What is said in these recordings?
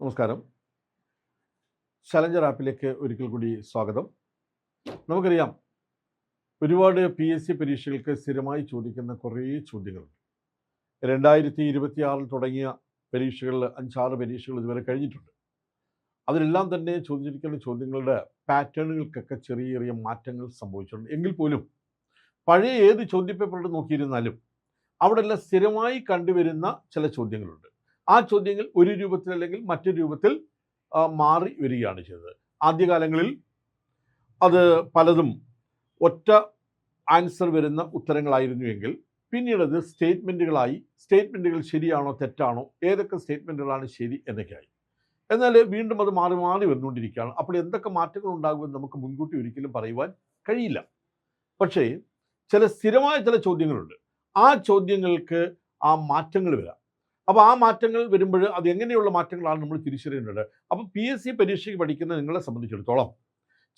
നമസ്കാരം. ചലഞ്ചർ ആപ്പിലേക്ക് ഒരിക്കൽ കൂടി സ്വാഗതം. നമുക്കറിയാം ഒരുപാട് പി എസ് സി പരീക്ഷകൾക്ക് സ്ഥിരമായി ചോദിക്കുന്ന കുറേ ചോദ്യങ്ങളുണ്ട്. രണ്ടായിരത്തി ഇരുപത്തിയാറിൽ തുടങ്ങിയ പരീക്ഷകളിൽ അഞ്ചാറ് പരീക്ഷകൾ ഇതുവരെ കഴിഞ്ഞിട്ടുണ്ട്. അതിലെല്ലാം തന്നെ ചോദിച്ചിരിക്കുന്ന ചോദ്യങ്ങളുടെ പാറ്റേണുകൾക്കൊക്കെ ചെറിയ ചെറിയ മാറ്റങ്ങൾ സംഭവിച്ചിട്ടുണ്ട്. എങ്കിൽ പോലും പഴയ ഏത് ചോദ്യപേപ്പറിൽ നോക്കിയിരുന്നാലും അവിടെ എല്ലാം സ്ഥിരമായി കണ്ടുവരുന്ന ചില ചോദ്യങ്ങളുണ്ട്. ആ ചോദ്യങ്ങൾ ഒരു രൂപത്തിൽ അല്ലെങ്കിൽ മറ്റൊരു രൂപത്തിൽ മാറി വരികയാണ് ചെയ്തത്. ആദ്യകാലങ്ങളിൽ അത് പലതും ഒറ്റ ആൻസർ വരുന്ന ഉത്തരങ്ങളായിരുന്നുവെങ്കിൽ പിന്നീട് അത് സ്റ്റേറ്റ്മെന്റുകളായി സ്റ്റേറ്റ്മെന്റുകൾ ശരിയാണോ തെറ്റാണോ ഏതൊക്കെ സ്റ്റേറ്റ്മെന്റുകളാണ് ശരി എന്നൊക്കെയായി. എന്നാൽ വീണ്ടും അത് മാറി മാറി വന്നുകൊണ്ടിരിക്കുകയാണ്. അപ്പോൾ എന്തൊക്കെ മാറ്റങ്ങൾ ഉണ്ടാകുമെന്ന് നമുക്ക് മുൻകൂട്ടി ഒരിക്കലും പറയുവാൻ കഴിയില്ല. പക്ഷേ ചില സ്ഥിരമായ ചില ചോദ്യങ്ങളുണ്ട്. ആ ചോദ്യങ്ങൾക്ക് ആ മാറ്റങ്ങൾ വരാം. അപ്പോൾ ആ മാറ്റങ്ങൾ വരുമ്പോൾ അത് എങ്ങനെയുള്ള മാറ്റങ്ങളാണ് നമ്മൾ തിരിച്ചറിയേണ്ടത്? അപ്പോൾ പി എസ് സി പരീക്ഷയ്ക്ക് പഠിക്കുന്ന നിങ്ങളെ സംബന്ധിച്ചിടത്തോളം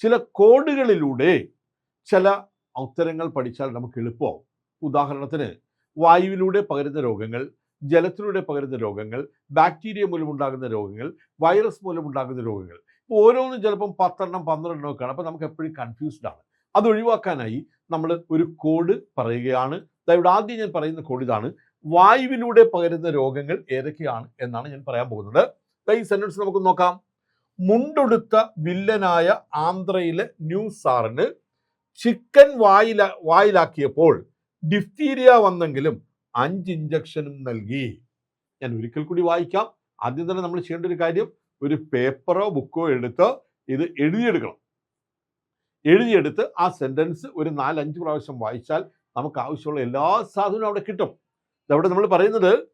ചില കോഡുകളിലൂടെ ചില ഉത്തരങ്ങൾ പഠിച്ചാൽ നമുക്ക് എളുപ്പമാവും. ഉദാഹരണത്തിന് വായുവിലൂടെ പകരുന്ന രോഗങ്ങൾ ജലത്തിലൂടെ പകരുന്ന രോഗങ്ങൾ ബാക്ടീരിയ മൂലമുണ്ടാകുന്ന രോഗങ്ങൾ വൈറസ് മൂലമുണ്ടാകുന്ന രോഗങ്ങൾ. ഇപ്പോൾ ഓരോന്നും ചിലപ്പം പത്തെണ്ണം പന്ത്രണ്ടെണ്ണം ഒക്കെയാണ് അപ്പോൾ നമുക്ക് എപ്പോഴും കൺഫ്യൂസ്ഡ് ആണ്. അത് ഒഴിവാക്കാനായി നമ്മൾ ഒരു കോഡ് പറയുകയാണ്. ഇവിടെ ആദ്യം ഞാൻ പറയുന്ന കോഡ് ഇതാണ്. വായുവിലൂടെ പകരുന്ന രോഗങ്ങൾ ഏതൊക്കെയാണ് എന്നാണ് ഞാൻ പറയാൻ പോകുന്നത്. ഈ സെന്റൻസ് നമുക്ക് നോക്കാം. മുണ്ടൊടുത്ത വില്ലനായ ആന്ധ്രയിലെ ന്യൂ സാറിന് ചിക്കൻ വായില വായിലാക്കിയപ്പോൾ ഡിഫ്തീരിയ വന്നെങ്കിലും അഞ്ച് ഇഞ്ചക്ഷനും നൽകി. ഞാൻ ഒരിക്കൽ കൂടി വായിക്കാം. ആദ്യം തന്നെ നമ്മൾ ചെയ്യേണ്ട ഒരു കാര്യം ഒരു പേപ്പറോ ബുക്കോ എടുത്ത് ഇത് എഴുതിയെടുക്കണം. എഴുതിയെടുത്ത് ആ സെന്റൻസ് ഒരു നാലഞ്ച് പ്രാവശ്യം വായിച്ചാൽ നമുക്ക് ആവശ്യമുള്ള എല്ലാ സാധനവും അവിടെ കിട്ടും. അവിടെ നമ്മൾ പറയുന്നത്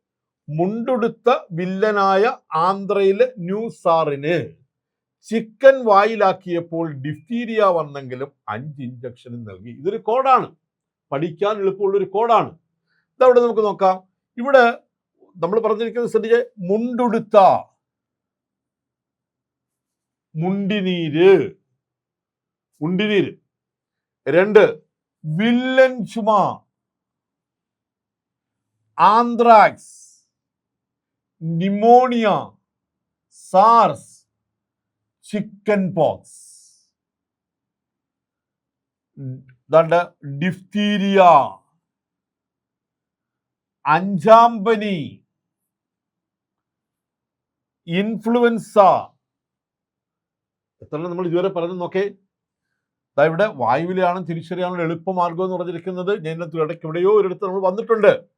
മുണ്ടുടുത്ത വില്ലനായ ആന്ധ്രയിലെ ന്യൂ സാറിന് ചിക്കൻ വായിലാക്കിയപ്പോൾ ഡിഫ്തീരിയ വന്നെങ്കിലും അഞ്ച് ഇഞ്ചക്ഷനും നൽകി. ഇതൊരു കോഡാണ്. പഠിക്കാൻ എളുപ്പമുള്ള ഒരു കോഡാണ്. ഇതവിടെ നമുക്ക് നോക്കാം. ഇവിടെ നമ്മൾ പറഞ്ഞിരിക്കുന്നത് ശ്രദ്ധിച്ച് മുണ്ടുടുത്ത മുണ്ടിനീര്. മുണ്ടിനീര്. രണ്ട് വില്ലൻ ചുമ. Anthrax pneumonia SARS chicken pox. ദണ്ട് diphtheria അഞ്ചാം പനി ഇൻഫ്ലുവൻസ. എത്ര നമ്മൾ ഇതുവരെ പറഞ്ഞു നോക്കെ. ദാ ഇവിടെ വായുവിലെയാണ് തിരിച്ചറിയാനുള്ള എളുപ്പമാർഗം എന്ന് പറഞ്ഞിരിക്കുന്നത്. ഞാൻ ഇടയ്ക്ക് എവിടെയോ ഒരിടത്ത് നമ്മൾ വന്നിട്ടുണ്ട്.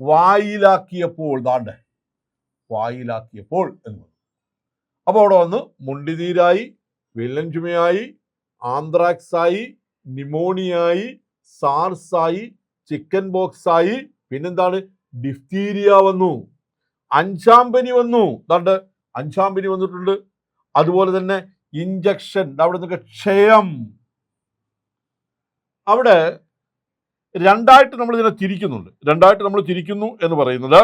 വായിലാക്കിയപ്പോൾ ദാണ്ട്. വായിലാക്കിയപ്പോൾ എന്ന് അപ്പോൾ അവിടെ വന്ന്. മുണ്ടിനീരായി വില്ലൻ ചുമയായി ആന്ത്രാക്സായി നിമോണിയായി സാർസായി ചിക്കൻ ബോക്സ് ആയി പിന്നെന്താണ്? ഡിഫ്തീരിയ വന്നു. അഞ്ചാം പനി വന്നു. ദാണ്ട് അഞ്ചാം പനി വന്നിട്ടുണ്ട്. അതുപോലെ തന്നെ ഇഞ്ചക്ഷൻ അവിടെ നിന്നൊക്കെ ക്ഷയം. അവിടെ രണ്ടായിട്ട് നമ്മൾ ഇതിനെ തിരിക്കുന്നുണ്ട്. രണ്ടായിട്ട് നമ്മൾ തിരിക്കുന്നു എന്ന് പറയുന്നത്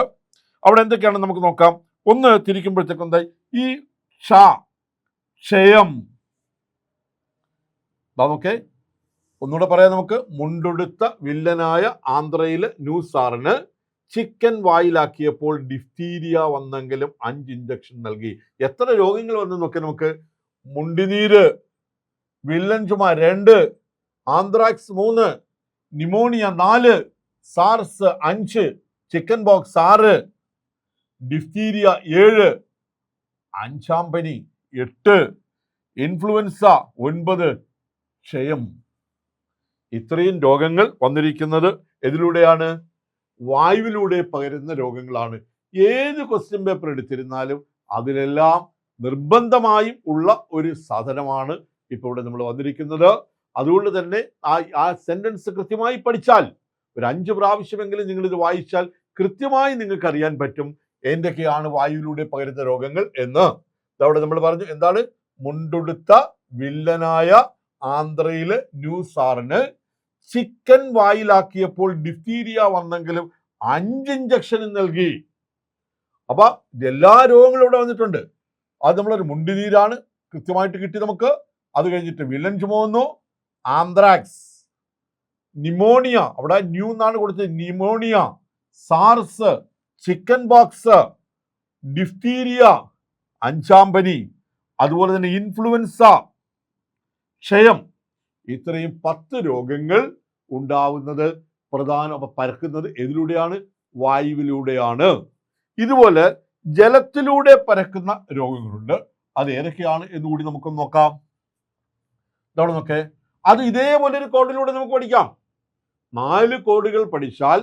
അവിടെ എന്തൊക്കെയാണെന്ന് നമുക്ക് നോക്കാം. ഒന്ന് തിരിക്കുമ്പോഴത്തേക്കും എന്തായി? ഈ ഷ ക്ഷയം. നോക്കേ. ഒന്നുകൂടെ പറയാം നമുക്ക്. മുണ്ടൊടുത്ത വില്ലനായ ആന്ധ്രയിലെ ന്യൂസ് സാറിന് ചിക്കൻ വായിലാക്കിയപ്പോൾ ഡിഫ്തീരിയ വന്നെങ്കിലും അഞ്ച് ഇഞ്ചക്ഷൻ നൽകി. എത്ര രോഗങ്ങൾ വന്നു നോക്കി നമുക്ക് മുണ്ടിനീര് വില്ലൻ ചുമ രണ്ട് ആന്ത്രാക്സ് മൂന്ന് നിമോണിയ നാല് സാർസ് അഞ്ച് ചിക്കൻ ബോക്സ് ആറ് ഡിഫ്തീരിയ ഏഴ് അഞ്ചാം പനി എട്ട് ഇൻഫ്ലുവൻസ ഒൻപത്. ക്ഷയം. ഇത്രയും രോഗങ്ങൾ വന്നിരിക്കുന്നത് ഇതിലൂടെയാണ് വായുവിലൂടെ പകരുന്ന രോഗങ്ങളാണ്. ഏത് ക്വസ്റ്റ്യൻ പേപ്പർ എടുത്തിരുന്നാലും അതിലെല്ലാം നിർബന്ധമായും ഉള്ള ഒരു സാധനമാണ് ഇപ്പോൾ ഇവിടെ നമ്മൾ വന്നിരിക്കുന്നത്. അതുകൊണ്ട് തന്നെ ആ ആ സെന്റൻസ് കൃത്യമായി പഠിച്ചാൽ ഒരു അഞ്ച് പ്രാവശ്യമെങ്കിലും നിങ്ങൾ ഇത് വായിച്ചാൽ കൃത്യമായി നിങ്ങൾക്ക് അറിയാൻ പറ്റും എന്തൊക്കെയാണ് വായുവിലൂടെ പകരുന്ന രോഗങ്ങൾ എന്ന്. അവിടെ നമ്മൾ പറഞ്ഞു എന്താണ്? മുണ്ടുടുത്ത വില്ലനായ ആന്ധ്രയിലെ ന്യൂ സാറിന് ചിക്കൻ വായിലാക്കിയപ്പോൾ ഡിഫ്തീരിയ വന്നെങ്കിലും അഞ്ച് ഇഞ്ചക്ഷൻ നൽകി. അപ്പൊ എല്ലാ രോഗങ്ങളും ഇവിടെ വന്നിട്ടുണ്ട്. അത് നമ്മളൊരു മുണ്ടിനീരാണ് കൃത്യമായിട്ട് കിട്ടി നമുക്ക്. അത് കഴിഞ്ഞിട്ട് വില്ലൻ ചുമ വന്നു ആന്ത്രാക്സ് നിമോണിയ അവിടെ ന്യൂ എന്നാണ് കൊടുത്തത്. Pneumonia SARS chicken pox diphtheria അഞ്ചാം പനി അതുപോലെ തന്നെ ഇൻഫ്ലുവൻസ ക്ഷയം. ഇത്രയും പത്ത് രോഗങ്ങൾ ഉണ്ടാവുന്നത് പ്രധാന പരക്കുന്നത് എതിലൂടെയാണ് വായുവിലൂടെയാണ്. ഇതുപോലെ ജലത്തിലൂടെ പരക്കുന്ന രോഗങ്ങളുണ്ട്. അത് ഏതൊക്കെയാണ് എന്നുകൂടി നമുക്കൊന്ന് നോക്കാം. നോക്കേ. അത് ഇതേപോലെ ഒരു കോഡിലൂടെ നമുക്ക് പഠിക്കാം. നാല് കോഡുകൾ പഠിച്ചാൽ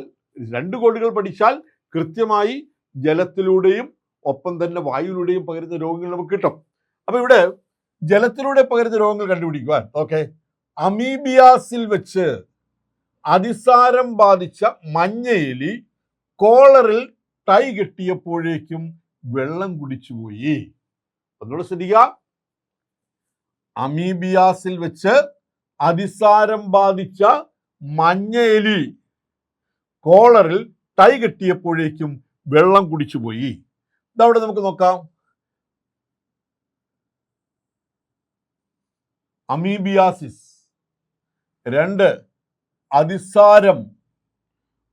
രണ്ട് കോഡുകൾ പഠിച്ചാൽ കൃത്യമായി ജലത്തിലൂടെയും ഒപ്പം തന്നെ വായുവിലൂടെയും പകരുന്ന രോഗങ്ങൾ നമുക്ക് കിട്ടും. അപ്പൊ ഇവിടെ ജലത്തിലൂടെ പകരുന്ന രോഗങ്ങൾ കണ്ടുപിടിക്കുവാൻ ഓക്കെ. അമീബിയാസിൽ വെച്ച് അതിസാരം ബാധിച്ച മഞ്ഞയെലി കോളറിൽ ടൈ കെട്ടിയപ്പോഴേക്കും വെള്ളം കുടിച്ചുപോയി ഒന്നുകൂടെ ശ്രദ്ധിക്കുക. അമീബിയാസിൽ വെച്ച് അതിസാരം ബാധിച്ച മഞ്ഞയെലി. കോളറിൽ ടൈ കെട്ടിയപ്പോഴേക്കും വെള്ളം കുടിച്ചുപോയി. ഇതവിടെ നമുക്ക് നോക്കാം. അമീബിയാസിസ്. രണ്ട് അതിസാരം.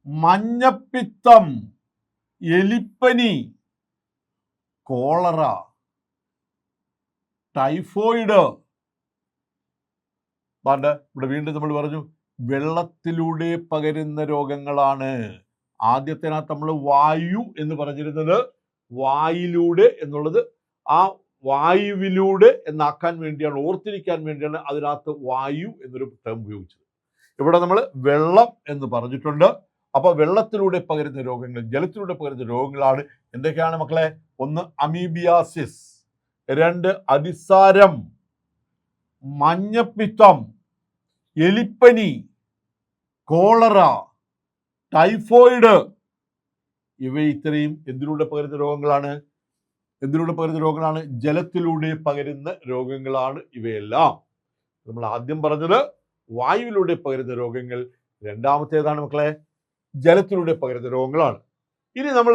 മഞ്ഞപ്പിത്തം. എലിപ്പനി. കോളറ. ടൈഫോയിഡ്. പാണ്ട് ഇവിടെ വീണ്ടും നമ്മൾ പറഞ്ഞു വെള്ളത്തിലൂടെ പകരുന്ന രോഗങ്ങളാണ്. ആദ്യത്തിനകത്ത് നമ്മൾ വായു എന്ന് പറഞ്ഞിരുന്നത് വായിലൂടെ എന്നുള്ളത് ആ വായുവിലൂടെ എന്നാക്കാൻ വേണ്ടിയാണ് ഓർത്തിരിക്കാൻ വേണ്ടിയാണ് അതിനകത്ത് വായു എന്നൊരു ടേം ഉപയോഗിച്ചത്. ഇവിടെ നമ്മൾ വെള്ളം എന്ന് പറഞ്ഞിട്ടുണ്ട്. അപ്പോൾ വെള്ളത്തിലൂടെ പകരുന്ന രോഗങ്ങൾ ജലത്തിലൂടെ പകരുന്ന രോഗങ്ങളാണ്. എന്തൊക്കെയാണ് മക്കളെ? ഒന്ന് അമീബിയാസിസ് രണ്ട് അതിസാരം മഞ്ഞപ്പിത്തം എലിപ്പനി കോളറ ടൈഫോയിഡ്. ഇവ ഇത്രയും എന്തിലൂടെ പകരുന്ന രോഗങ്ങളാണ്? എന്തിലൂടെ പകരുന്ന രോഗങ്ങളാണ്? ജലത്തിലൂടെ പകരുന്ന രോഗങ്ങളാണ് ഇവയെല്ലാം. നമ്മൾ ആദ്യം പറഞ്ഞത് വായുവിലൂടെ പകരുന്ന രോഗങ്ങൾ രണ്ടാമത്തേതാണ് മക്കളെ ജലത്തിലൂടെ പകരുന്ന രോഗങ്ങളാണ്. ഇനി നമ്മൾ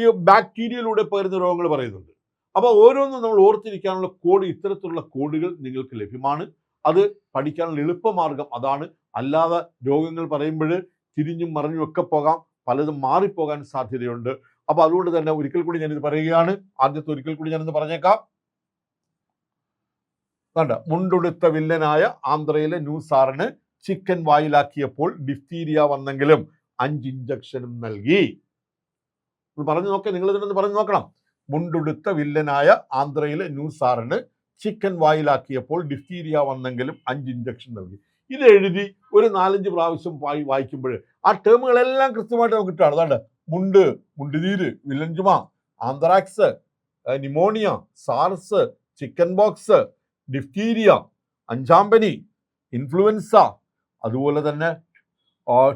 ഈ ബാക്ടീരിയയിലൂടെ പകരുന്ന രോഗങ്ങൾ പറയുന്നുണ്ട്. അപ്പോൾ ഓരോന്നും നമ്മൾ ഓർത്തിരിക്കാനുള്ള കോഡ് ഇത്തരത്തിലുള്ള കോഡുകൾ നിങ്ങൾക്ക് ലഭ്യമാണ്. അത് പഠിക്കാനുള്ള എളുപ്പമാർഗം അതാണ്. അല്ലാതെ രോഗങ്ങൾ പറയുമ്പോൾ തിരിഞ്ഞും മറിഞ്ഞും ഒക്കെ പോകാം. പലതും മാറിപ്പോകാൻ സാധ്യതയുണ്ട്. അപ്പൊ അതുകൊണ്ട് തന്നെ ഒരിക്കൽ കൂടി ഞാനിത് പറയുകയാണ്. ആദ്യത്തെ ഒരിക്കൽ കൂടി ഞാനിത് പറഞ്ഞേക്കാം. കണ്ട? മുണ്ടുടുത്ത വില്ലനായ ആന്ധ്രയിലെ ന്യൂസാറിന് ചിക്കൻ വായിലാക്കിയപ്പോൾ ഡിഫ്തീരിയ വന്നെങ്കിലും അഞ്ച് ഇഞ്ചക്ഷനും നൽകി. പറഞ്ഞു നോക്കേ. നിങ്ങൾ ഇതിനൊന്ന് പറഞ്ഞു നോക്കണം. മുണ്ടുടുത്ത വില്ലനായ ആന്ധ്രയിലെ ന്യൂസാറിന് ചിക്കൻ വായിലാക്കിയപ്പോൾ ഡിഫ്തീരിയ വന്നെങ്കിലും അഞ്ച് ഇഞ്ചക്ഷൻ നൽകി. ഇത് എഴുതി ഒരു നാലഞ്ച് പ്രാവശ്യം വായി വായിക്കുമ്പോൾ ആ ടേമുകളെല്ലാം കൃത്യമായിട്ട് നമുക്ക് കിട്ടുകയാണ്. അതാണ്ട് മുണ്ട് മുണ്ടുതീര് വില്ലഞ്ചുമ anthrax pneumonia SARS chicken pox diphtheria അഞ്ചാമ്പനി influenza അതുപോലെ തന്നെ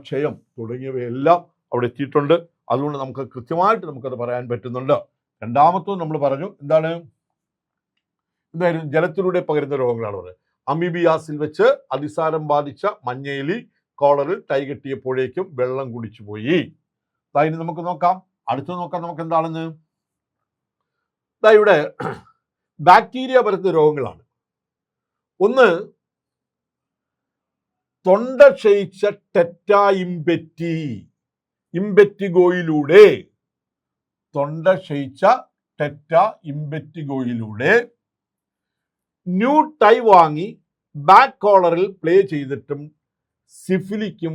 ക്ഷയം തുടങ്ങിയവയെല്ലാം അവിടെ എത്തിയിട്ടുണ്ട്. അതുകൊണ്ട് നമുക്ക് കൃത്യമായിട്ട് നമുക്കത് പറയാൻ പറ്റുന്നുണ്ട്. രണ്ടാമത്തും നമ്മൾ പറഞ്ഞു എന്താണ്? എന്തായാലും ജലത്തിലൂടെ പകരുന്ന രോഗങ്ങളാണ് പറയുന്നത് അമിബിയാസിൽ വെച്ച് അതിസാരം ബാധിച്ച മഞ്ഞയിലി കോളറിൽ ടൈ കെട്ടിയപ്പോഴേക്കും വെള്ളം കുടിച്ചു പോയി. ഇനി നമുക്ക് നോക്കാം. അടുത്ത് നോക്കാം നമുക്ക് എന്താണെന്ന്. ഇതാ ഇവിടെ ബാക്ടീരിയ പരത്തുന്ന രോഗങ്ങളാണ്. ഒന്ന് തൊണ്ട ക്ഷയിച്ച ടെറ്റ ഇമ്പെറ്റി ഇമ്പെറ്റിഗോയിലൂടെ തൊണ്ട ക്ഷയിച്ച ടെറ്റ ഇമ്പെറ്റിഗോയിലൂടെ ന്യൂ ടൈ വാങ്ങി ബാക്ക് കോളറിൽ പ്ലേ ചെയ്തിട്ടും സിഫിലിക്കും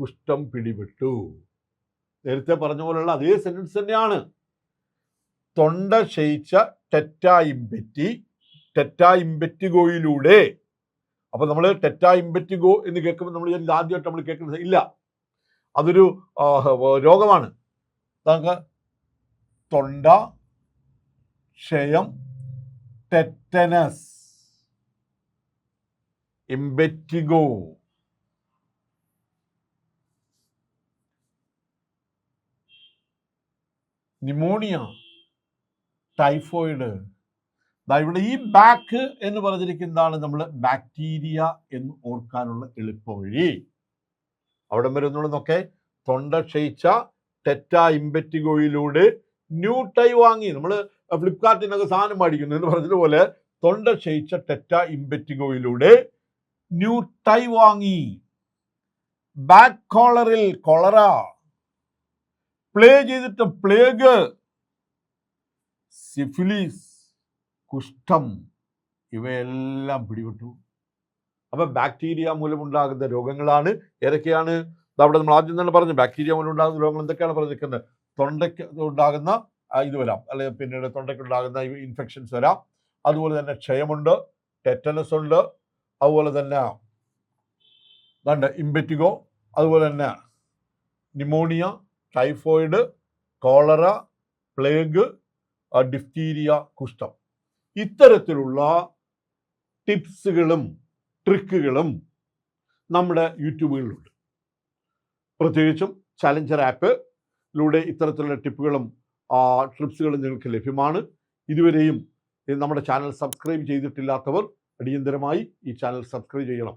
കുഷ്ഠം പിടിപെട്ടു. നേരത്തെ പറഞ്ഞ പോലുള്ള അതേ സെന്റൻസ് തന്നെയാണ്. തൊണ്ട ക്ഷയിച്ച ടെറ്റ ടെറ്റായിമ്പറ്റിഗോയിലൂടെ ടെറ്റ ഇമ്പെറ്റിഗോയിലൂടെ അപ്പൊ നമ്മൾ ടെറ്റ ഇമ്പെറ്റിഗോ എന്ന് കേൾക്കുമ്പോൾ നമ്മൾ ആദ്യമായിട്ട് നമ്മൾ കേൾക്കുന്നത് ഇല്ല. അതൊരു രോഗമാണ്. നമുക്ക് തൊണ്ട ക്ഷയം ടെറ്റനസ്. ഇമ്പെറ്റിഗോ pneumonia typhoid. ദാ ഇവിടെ ഈ ബാക്ക് എന്ന് പറഞ്ഞിരിക്കുന്നതാണ് നമ്മൾ ബാക്ടീരിയ എന്ന് ഓർക്കാനുള്ള എളുപ്പവഴി. അവിടെ വരുന്നുള്ളതൊക്കെ തൊണ്ട ക്ഷയിച്ച ടെറ്റ ഇമ്പറ്റിഗോയിലൂടെ ന്യൂ ടൈ വാങ്ങി നമ്മൾ ഫ്ലിപ്കാർട്ടിനൊക്കെ സാധനം മേടിക്കുന്നു എന്ന് പറഞ്ഞതുപോലെ തൊണ്ട ക്ഷയിച്ച ടെറ്റ ഇമ്പെറ്റിഗോയിലൂടെ ന്യൂ ടൈ വാങ്ങി ബാക്ക് കോളറിൽ കൊളറ. പ്ലേ ചെയ്തിട്ട് പ്ലേഗ്. സിഫിലിസ് കുഷ്ഠം ഇവയെല്ലാം പിടിപെട്ടു. അപ്പം ബാക്ടീരിയ മൂലമുണ്ടാകുന്ന രോഗങ്ങളാണ് ഏതൊക്കെയാണ്? അവിടെ നമ്മൾ ആദ്യം തന്നെ പറഞ്ഞു ബാക്ടീരിയ മൂലമുണ്ടാകുന്ന രോഗങ്ങൾ എന്തൊക്കെയാണ് പറഞ്ഞിരിക്കുന്നത് തൊണ്ടയ്ക്ക് ഉണ്ടാകുന്ന ഇത് വരാം. അല്ലെങ്കിൽ പിന്നീട് തൊണ്ടയ്ക്ക് ഉണ്ടാകുന്ന ഇൻഫെക്ഷൻസ് വരാം. അതുപോലെ തന്നെ ക്ഷയമുണ്ട് ടെറ്റനസ് ഉണ്ട് അതുപോലെ തന്നെ ദാണ്ട് ഇമ്പറ്റിഗോ അതുപോലെ തന്നെ pneumonia typhoid cholera plague diphtheria കുഷ്ഠം. ഇത്തരത്തിലുള്ള ടിപ്സുകളും ട്രിക്കുകളും നമ്മുടെ യൂട്യൂബുകളിലുണ്ട്. പ്രത്യേകിച്ചും ചലഞ്ചർ ആപ്പിലൂടെ ഇത്തരത്തിലുള്ള ടിപ്പുകളും ട്രിപ്സുകളും നിങ്ങൾക്ക് ലഭ്യമാണ്. ഇതുവരെയും നമ്മുടെ ചാനൽ സബ്സ്ക്രൈബ് ചെയ്തിട്ടില്ലാത്തവർ അടിയന്തരമായി ഈ ചാനൽ സബ്സ്ക്രൈബ് ചെയ്യണം.